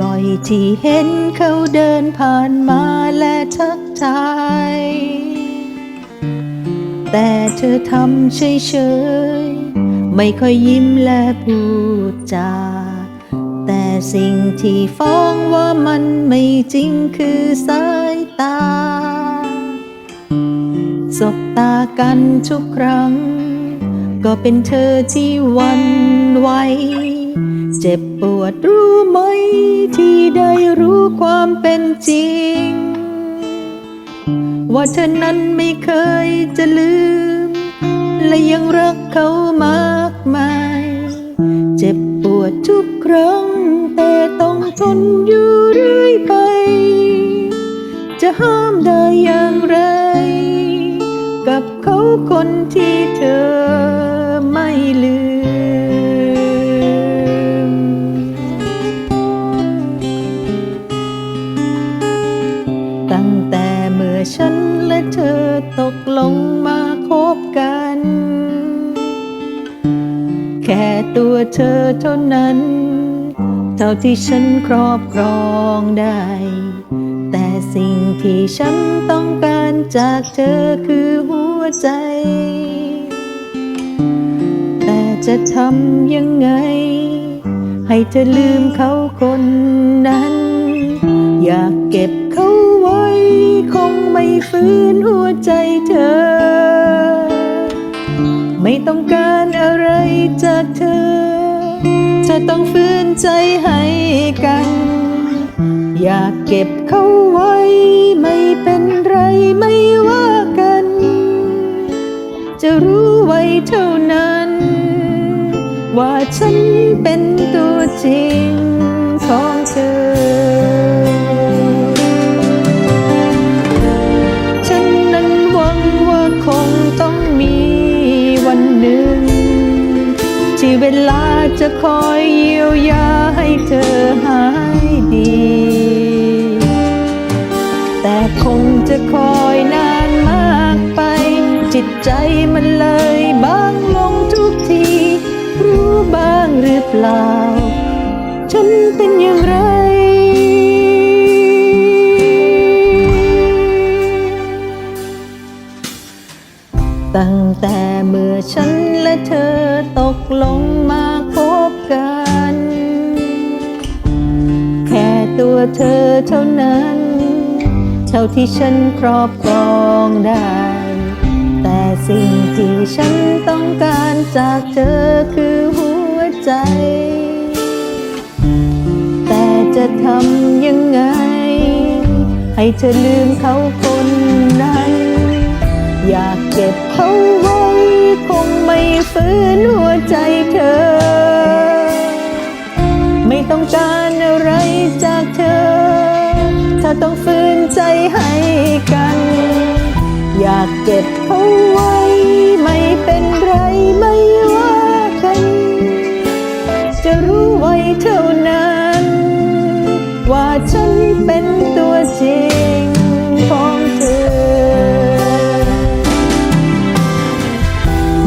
บ่อยๆ ที่เห็นเขาเดินผ่านมาและทักทาย แต่เธอทำเฉยๆ ไม่ค่อยยิ้มและพูดจา แต่สิ่งที่ฟ้องว่ามันไม่จริงคือสายตา สบตากันทุกครั้ง ก็เป็นเธอที่วันไหว เจ็บปวดรู้ไหม ที่ได้รู้ความเป็นจริง ว่าเธอนั้นไม่เคยจะลืม และยังรักเขามากมาย เจ็บปวดทุกครั้ง แต่ต้องทนอยู่เรื่อยไป จะห้ามได้อย่างไร กับเขาคนที่เธอไม่ลืม แค่ตัวเธอเท่านั้น เท่าที่ฉันครอบครองได้ แต่สิ่งที่ฉันต้องการจากเธอคือหัวใจ แต่จะทำยังไง ให้เธอลืมเขาคนนั้น อยากเก็บเขาไว้ คงไม่ฟื้นหัวใจเธอ ไม่ต้องการอะไรจากเธอ จะต้องฟื้นใจให้กัน อยากเก็บเขาไว้ ไม่เป็นไรไม่ว่ากัน จะรู้ไว้เท่านั้น ว่าฉันเป็นตัวจริง ใจมันเลยบางลงทุกที รู้บ้างหรือเปล่า ฉันเป็นอย่างไรตั้งแต่เมื่อฉันและเธอตกลงมาคบกัน แค่ตัวเธอเท่านั้น เท่าที่ฉันครอบครองได้ สิ่งที่ฉันต้องการจากเธอคือหัวใจ แต่จะทำยังไง ให้เธอลืมเขาคนนั้น อยากเก็บเขาไว้ คงไม่ฟื้นหัวใจเธอ ไม่ต้องการอะไรจากเธอ ถ้าต้องฟื้นใจให้ากเก็บเขาไว้ ไม่เป็นไรไม่ว่ากัน จะรู้ไว้เท่านั้น ว่าฉันเป็นตัวจริงของเธอ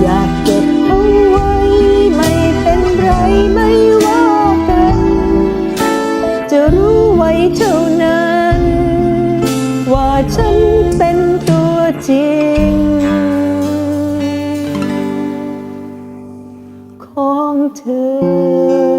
อยากเก็บเอาไว้ ไม่เป็นไรไม่ว่ากัน จะรู้ไว้เท่านั้น ว่าฉันเป็นตัว จริง ของเธอ